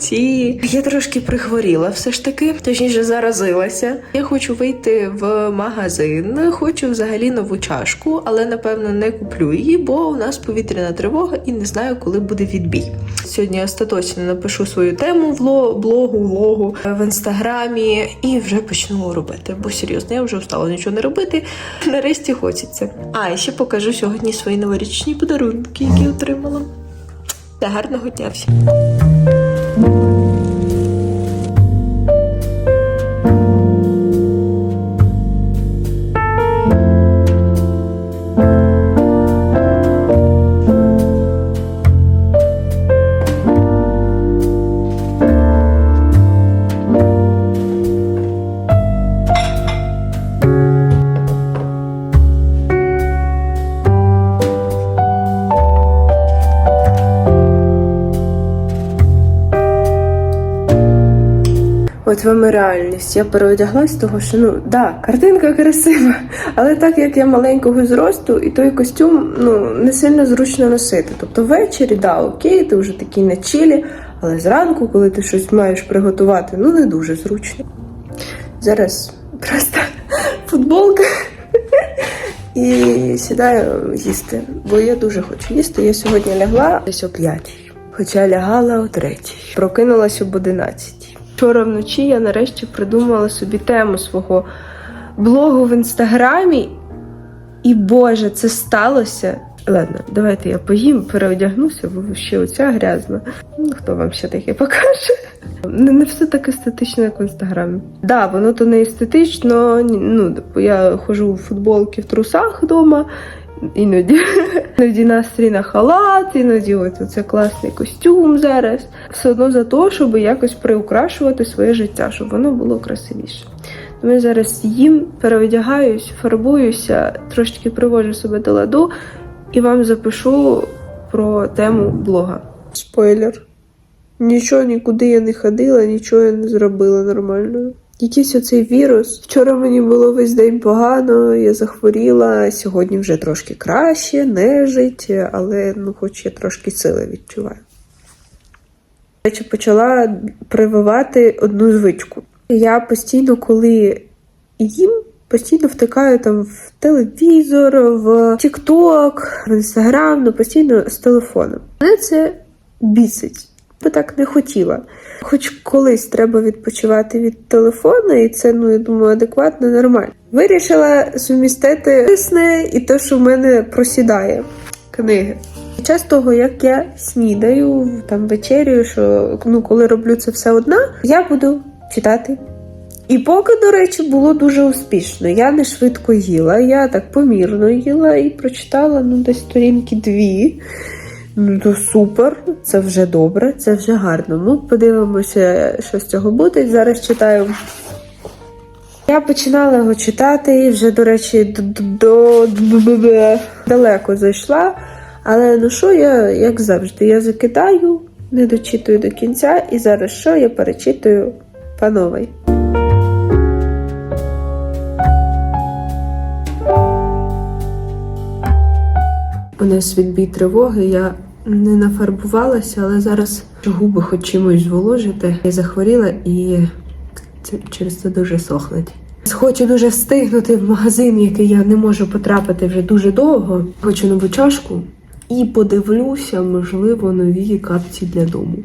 році я трошки прихворіла, все ж таки, точніше заразилася. Я хочу вийти в магазин, хочу взагалі нову чашку, але напевно не куплю її, бо у нас повітряна тривога і не знаю, коли буде відбій. Сьогодні остаточно напишу свою тему вло- блогу, влогу в інстаграмі і вже почну робити. Бо серйозно, я вже встала нічого не робити. Нарешті хочеться. А і ще покажу сьогодні свої новорічні подарунки, які отримала. Та гарного дня всім. От вам і реальність. Я переодяглась, того що ну да, картинка красива, але так як я маленького зросту, і той костюм ну не сильно зручно носити. Тобто ввечері, да, окей, ти вже такий на чилі, але зранку, коли ти щось маєш приготувати, ну не дуже зручно. Зараз просто футболка і сідаю їсти, бо я дуже хочу їсти. Я сьогодні лягла десь о п'ятій, хоча лягала о третій, прокинулась об одинадцятій. Вчора вночі я нарешті придумала собі тему свого блогу в інстаграмі. І Боже, це сталося. Ладно, давайте я поїм, переодягнуся, бо ще оця грязна. Ну, хто вам ще таке покаже? Не, не все так естетично, як в інстаграмі. Да, воно то не естетично. Ну, типу, я ходжу в футболки в трусах вдома, іноді, іноді настрій на халат, іноді от це класний костюм зараз. Все одно за те, щоб якось приукрашувати своє життя, щоб воно було красивіше. Тому я зараз їм, переодягаюсь, фарбуюся, трошечки привожу себе до ладу і вам запишу про тему блога. Спойлер. Нічого нікуди я не ходила, нічого я не зробила нормально. Якийсь оцей вірус. Вчора мені було весь день погано, я захворіла. Сьогодні вже трошки краще, нежить, але ну, хоч я трошки сили відчуваю. Речі, почала прививати одну звичку. Я постійно, коли їм, постійно втикаю там в телевізор, в TikTok, в Instagram, ну постійно з телефоном. Мене це бісить. Би так не хотіла. Хоч колись треба відпочивати від телефону, і це, ну я думаю, адекватно, нормально. Вирішила сумістити корисне і те, що в мене просідає книги. Під час того, як я снідаю, там вечерю, що ну, коли роблю це все одна, я буду читати. І поки, до речі, було дуже успішно. Я не швидко їла, я так помірно їла і прочитала ну, десь сторінки дві. Ну, то супер, це вже добре, це вже гарно. Ну, подивимося, що з цього буде. Зараз читаю. Я починала його читати, і вже, до речі, до, далеко зайшла. Але ну що я, як завжди, я закидаю, не дочитую до кінця, і зараз що я перечитую по новій. У нас відбій тривоги, я не нафарбувалася, але зараз губи хоч чимось зволожити. Я захворіла і це через це дуже сохнуть. Хочу дуже встигнути в магазин, який я не можу потрапити вже дуже довго. Хочу нову чашку і подивлюся, можливо, нові капці для дому.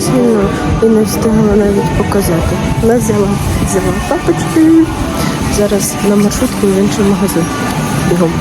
Сильно і не встигла навіть показати. Вона взяла, взяла папочки. Зараз на маршрутку в інший магазин. Бігом.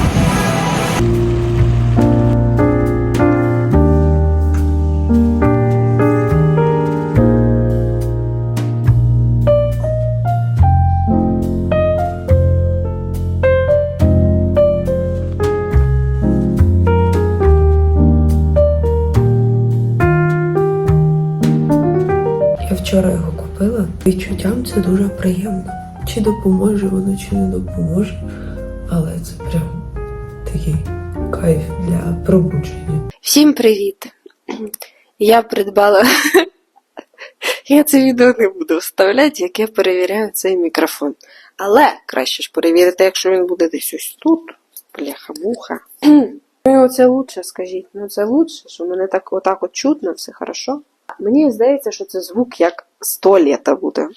Це дуже приємно. Чи допоможе воно, чи не допоможе. але це прям такий кайф для пробудження. Всім привіт! Я придбала. Я це відео не буду вставляти, як я перевіряю цей мікрофон. Але краще ж перевірити, якщо він буде десь ось тут. Бляха-муха. Ну, це лучше, скажіть. Ну це лучше, що мене так отак от чутно, все хорошо. Мені здається, що це звук як з туалета буде.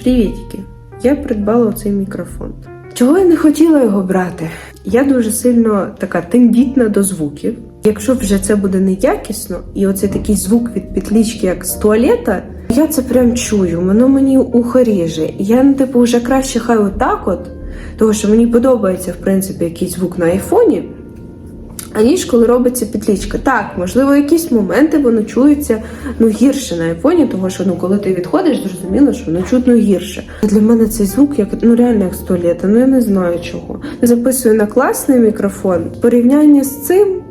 Привітики! Я придбала цей мікрофон. Чого я не хотіла його брати? Я дуже сильно така тендітна до звуків. Якщо вже це буде неякісно, і оцей такий звук від підлічки, як з туалета, я це прям чую, воно мені ухо ріже. Я, ну, типу, вже краще хай отак от, тому що мені подобається, в принципі, якийсь звук на айфоні. Аніж коли робиться підлічка. Так, можливо, якісь моменти воно чується ну гірше на айфоні, тому що ну коли ти відходиш, зрозуміло, що воно чутно гірше. Для мене цей звук як ну реально як з ну я не знаю чого. Записую на класний мікрофон. В порівнянні з цим.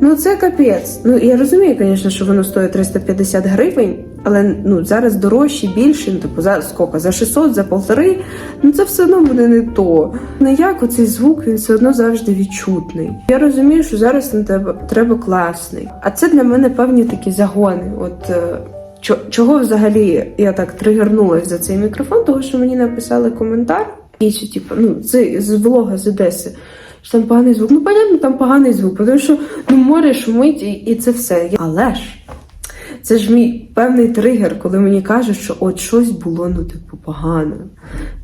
Ну, це капець. Ну я розумію, звісно, що воно стоїть 350 гривень, але ну зараз дорожче, більше, ну типу за скільки? За 600, за полтори. Ну це все одно буде не то. Ну як оцей звук він все одно завжди відчутний. Я розумію, що зараз на тебе треба класний. А це для мене певні такі загони. От е, чого взагалі я так тригернулася за цей мікрофон, того що мені написали коментар, і що типу, ну це з влога з Одеси. Що там поганий звук. Ну, понятно, там поганий звук, тому що ну, море шумить і, і це все. Але ж це ж мій певний тригер, коли мені кажуть, що от щось було, ну, типу, погано.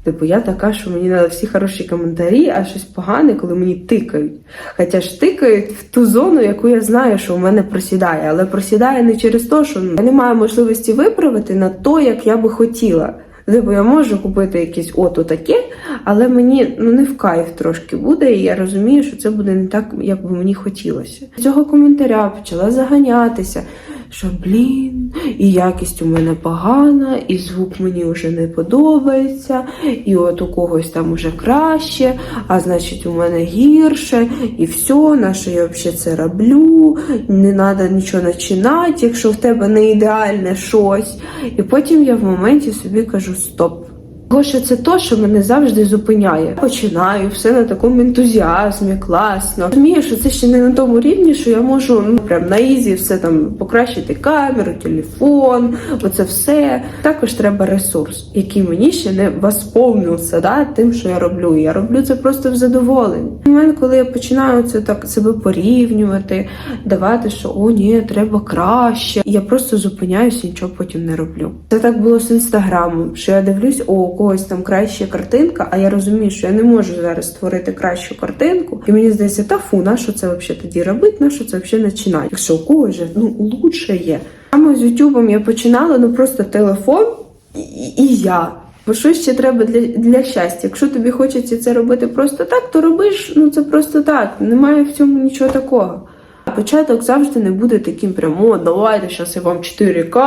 Типу, я така, що мені треба всі хороші коментарі, а щось погане, коли мені тикають. Хоча ж тикають в ту зону, яку я знаю, що у мене просідає. Але просідає не через те, що ну, я не маю можливості виправити на то, як я би хотіла. Типу, я можу купити якесь ото таке, але мені ну не в кайф трошки буде, і я розумію, що це буде не так, як би мені хотілося. З цього коментаря почала заганятися, що блін, і якість у мене погана, і звук мені вже не подобається, і от у когось там уже краще, а значить у мене гірше, і все, на що я взагалі це роблю, не треба нічого починати, якщо в тебе не ідеальне щось. І потім я в моменті собі кажу стоп. Що це то, що мене завжди зупиняє. Починаю все на такому ентузіазмі, класно. Розумію, що це ще не на тому рівні, що я можу ну прям на ізі все там покращити камеру, телефон, оце все. Також треба ресурс, який мені ще не восповнився да, тим, що я роблю. Я роблю це просто в задоволенні. Момент, коли я починаю це так себе порівнювати, давати, що о, ні, треба краще. Я просто зупиняюся нічого потім не роблю. Це так було з інстаграмом, що я дивлюсь, о, у когось там краща картинка, а я розумію, що я не можу зараз створити кращу картинку. І мені здається, та фу, на що це взагалі тоді робити, на що це взагалі починати? Якщо у когось же ну лучше є. Саме з Ютубом я починала, ну просто телефон і, і, я. Бо що ще треба для, для щастя? Якщо тобі хочеться це робити просто так, то робиш ну це просто так. Немає в цьому нічого такого. Початок завжди не буде таким прям, о, давайте, зараз я вам 4К,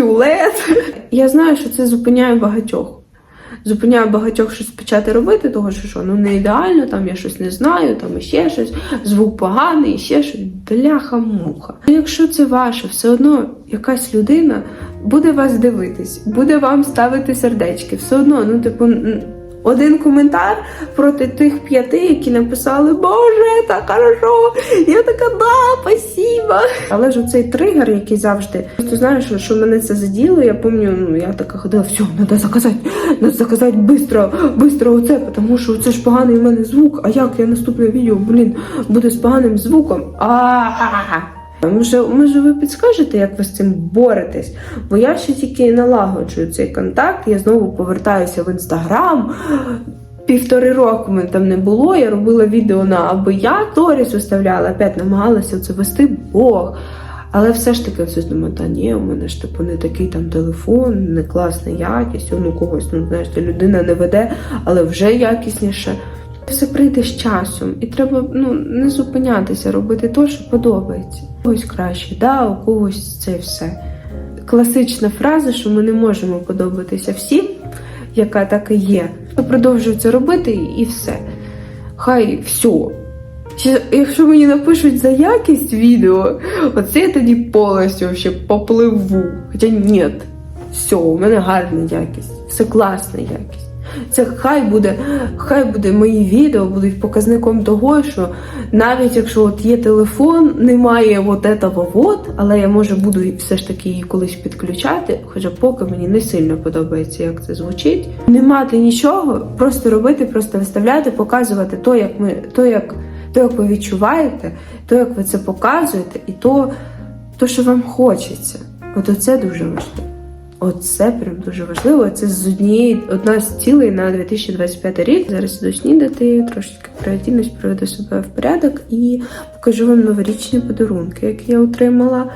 QLED. Я знаю, що це зупиняє багатьох. Зупиняє багатьох щось почати робити, того що що ну не ідеально, там я щось не знаю, там іще щось, звук поганий, іще щось. Бляха-муха. Ну, Якщо це ваше, все одно якась людина буде вас дивитись, буде вам ставити сердечки. Все одно, ну, типу, один коментар проти тих п'яти, які написали Боже, так хорошо. Я така, да, спасибо. Але ж оцей тригер, який завжди, просто знаєш, що мене це заділо, я пам'ятаю, ну я така ходила, все, треба заказати, треба заказати бистро, бистро оце, тому що це ж поганий в мене звук. А як я наступне відео, блін, буде з поганим звуком? А-а-а. Може, може, ви підскажете, як ви з цим боретесь? Бо я ще тільки налагоджую цей контакт, я знову повертаюся в інстаграм. Півтори року мене там не було. Я робила відео на аби я сторіс виставляла, опять намагалася це вести Бог. Але все ж таки все думаю, та ні, у мене ж типу не такий там телефон, не класна якість, он у когось, ну знаєш, людина не веде, але вже якісніше. Все прийде з часом, і треба ну не зупинятися, робити те, що подобається. Когось краще, да, у когось це все. Класична фраза, що ми не можемо подобатися всім, яка так і є. Продовжую це робити і все. Хай все. Якщо мені напишуть за якість відео, оце я тоді повністю вообще попливу. Хоча ні, все, у мене гарна якість, все класна якість. Це хай буде, хай буде мої відео будуть показником того, що навіть якщо от є телефон, немає от этого вот, але я може буду все ж таки її колись підключати, хоча поки мені не сильно подобається, як це звучить. Не мати нічого, просто робити, просто виставляти, показувати то, як ми, то, як, то, як ви відчуваєте, то, як ви це показуєте, і то, то що вам хочеться. От це дуже важливо. Оце прям дуже важливо. Це з однієї одна з цілей на 2025 рік. Зараз іду снідати, трошечки переодінусь, приведу себе в порядок і покажу вам новорічні подарунки, які я отримала.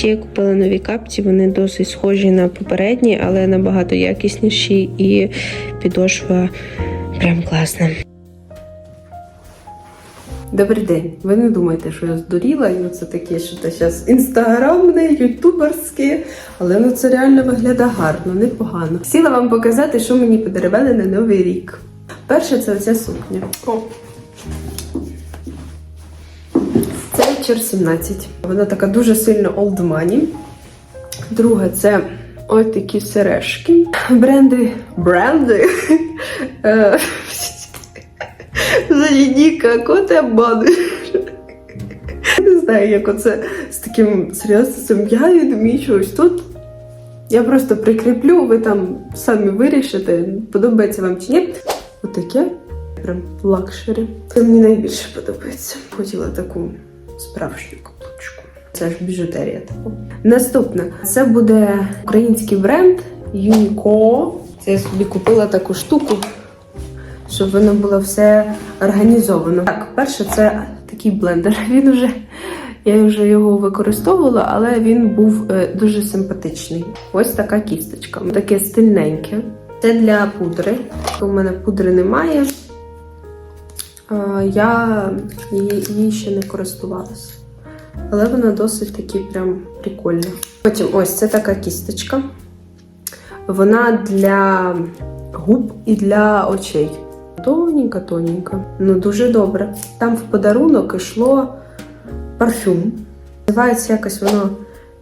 Ще я купила нові капці, вони досить схожі на попередні, але набагато якісніші і підошва прям класна. Добрий день. Ви не думаєте, що я здуріла, і це таке, що це зараз інстаграмне, ютуберське, але ну це реально виглядає гарно, непогано. Хотіла вам показати, що мені подарували на новий рік. Перше, це оця сукня. О. Це 17. Вона така дуже сильно old money. Друге, це ось такі сережки. Бренди. Бренди. Е, Заїдіка, коте бани. Не знаю, як оце з таким серйозним я відмічуюсь тут. Я просто прикріплю, ви там самі вирішите, подобається вам чи ні. Отаке. Прям лакшері. Це мені найбільше подобається. Хотіла таку справжню каблучку. Це ж біжутерія типу. Наступне це буде український бренд Unico. Це я собі купила таку штуку, щоб воно було все організовано. Так, перше, це такий блендер. Він вже. Я вже його використовувала, але він був е, дуже симпатичний. Ось така кісточка. Таке стильненьке. Це для пудри. У мене пудри немає. Е, Я її, ще не користувалася. Але вона досить таки прям прикольна. Потім ось це така кісточка. Вона для губ і для очей. Тоненька, тоненька. Ну дуже добре. Там в подарунок йшло парфюм. Називається якось воно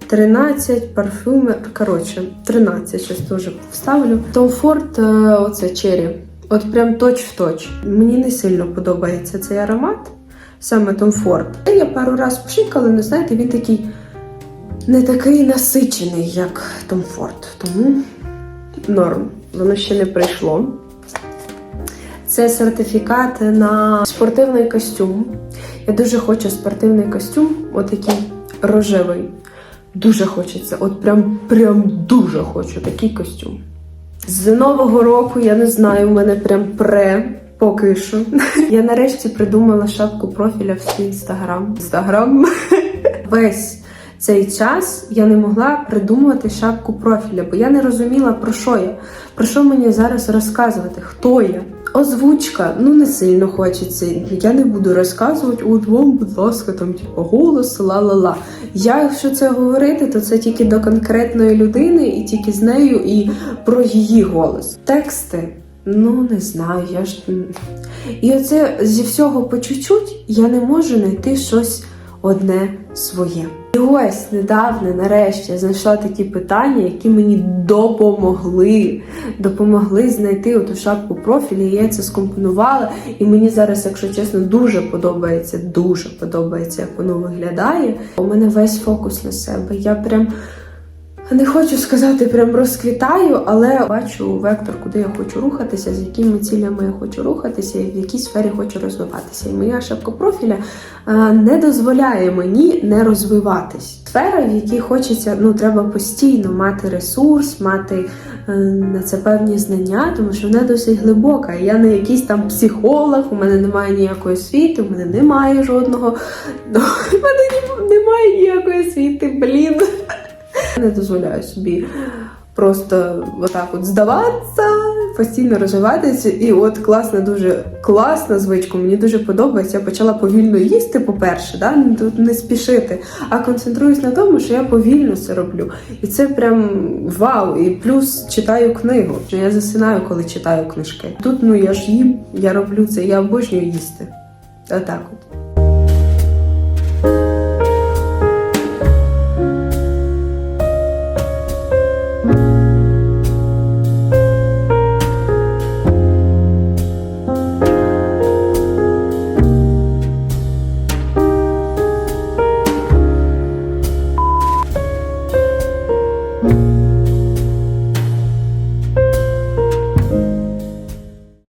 13 парфюми. Коротше, 13 щось теж вставлю. Tom Ford, е, оце Cherry. От прям точ в точ. Мені не сильно подобається цей аромат, саме Tom Ford. Я пару раз пшикала, але знаєте, він такий не такий насичений, як Tom Ford. Тому норм. Воно ще не прийшло. Це сертифікат на спортивний костюм. Я дуже хочу спортивний костюм, отакий рожевий. Дуже хочеться. От прям прям дуже хочу такий костюм. З нового року я не знаю, у мене прям пре. Поки що. Я нарешті придумала шапку профіля в свій інстаграм. Інстаграм. Весь цей час я не могла придумувати шапку профіля, бо я не розуміла, про що я. Про що мені зараз розказувати? Хто я? Озвучка, ну не сильно хочеться. Я не буду розказувати, от вам, будь ласка, там типу голос, ла-ла-ла. Я, якщо це говорити, то це тільки до конкретної людини, і тільки з нею, і про її голос. Тексти. Ну, не знаю, я ж. І оце зі всього по чуть-чуть я не можу знайти щось одне своє. І ось недавно, нарешті, я знайшла такі питання, які мені допомогли. Допомогли знайти оту шапку профілі, і Я це скомпонувала. І мені зараз, якщо чесно, дуже подобається, дуже подобається, як воно виглядає. У мене весь фокус на себе. Я прям. Не хочу сказати, прям розквітаю, але бачу вектор, куди я хочу рухатися, з якими цілями я хочу рухатися, і в якій сфері хочу розвиватися. І моя шапка профіля е, не дозволяє мені не розвиватись. Сфера, в якій хочеться, ну треба постійно мати ресурс, мати е, на це певні знання, тому що вона досить глибока. Я не якийсь там психолог, у мене немає ніякої освіти, у мене немає жодного. У мене немає ніякої освіти, блін. Не дозволяю собі просто отак от здаватися, постійно розвиватися. І от класна, дуже класна звичка. Мені дуже подобається. Я почала повільно їсти, по-перше, да? не- тут не спішити, а концентруюсь на тому, що я повільно це роблю. І це прям вау. І плюс читаю книгу. Я засинаю, коли читаю книжки. Тут ну я ж їм, я роблю це, я обожнюю їсти. Отак от.